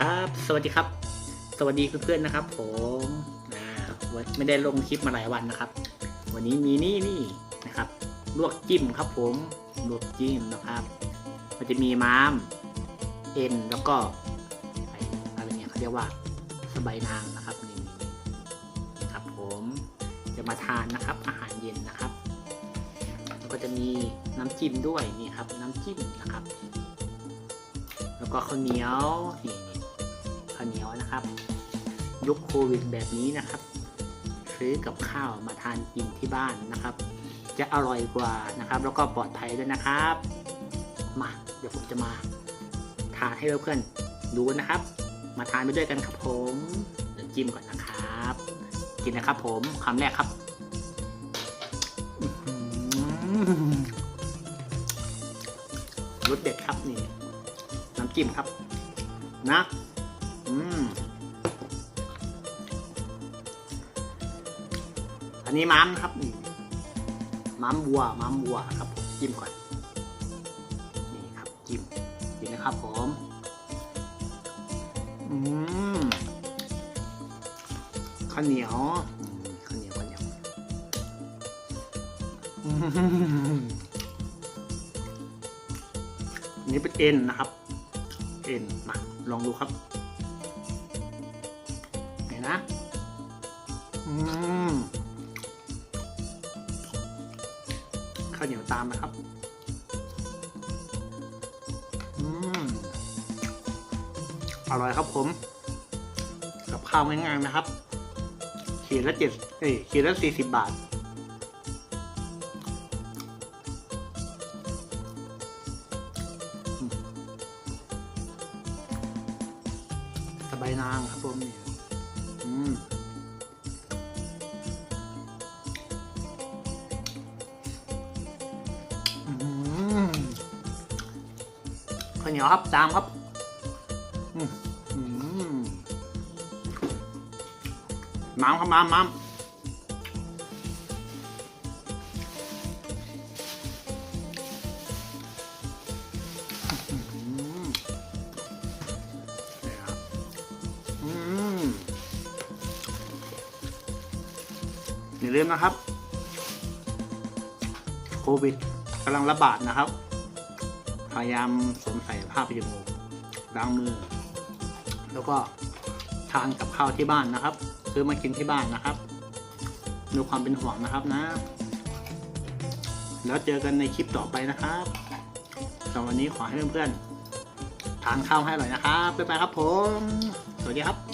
ครับ สวัสดีครับ สวัสดีเพื่อนๆนะครับผมวันไม่ได้ลงคลิปมาหลายวันนะครับ วันนี้มีนี่นี่นะครับ ลวกจิ้มครับผมลวกจิ้มนะครับ มันจะมีม้าม เอ็นแล้วก็อะไรเนี่ยเขาเรียกว่าสบายนางนะครับนี่ครับผมจะมาทานนะครับ อาหารเย็นนะครับ แล้วก็จะมีน้ำจิ้มด้วยนี่ครับ น้ำจิ้มนะครับ แล้วก็ข้าวเหนียวนี่าวเหนียวนะครับยุคโควิดแบบนี้นะครับ ซื้อกับข้าวมาทานกินที่บ้านนะครับ จะอร่อยกว่านะครับ แล้วก็ปลอดภัยด้วยนะครับ มาเดี๋ยวผมจะมาทานให้เพื่อนๆดูนะครับ มาทานไปด้วยกันครับผมเดี๋ยวจิ้มก่อนนะครับ กินนะครับ ผมคำแรกครับรสเด็ดครับนี่น้ำจิ้มครับ นะ อันนี้ม้ามนครับนี่ม้ามวัวม้ามวัวครับจิ้มก่อน นี่ครับจิ้มจิ้มนะครับผมอืมข้าวเหนียวข้าวเหนียวข้าวเหนียวอืมอันนี้เป็นเอ็นนะครับ เอ็นมาลองดูครับ นนะอืมข้าวเหนียวตามนะครับอืมอร่อยครับผม กับข้าวง่ายๆนะครับขีดละเจ็ดเอ้ยขีดละสี่สิบบาทสบายนางครับผมนี่อืมอืม ข้าวเหนียวครับตามครับน้ำครับน้ำน้ำ อย่าลืมนะครับโควิดกำลังระบาดนะครับ พยายามสวมใส่ผ้าปิดจมูกล้างมือ แล้วก็ทานกับข้าวที่บ้านนะครับ ซื้อมากินที่บ้านนะครับด้วยความเป็นห่วงนะครับนะ แล้วเจอกันในคลิปต่อไปนะครับสำหรับวันนี้ขอให้เพื่อนๆทานข้าวให้อร่อยนะครับ บ๊ายบายครับผม สวัสดีครับ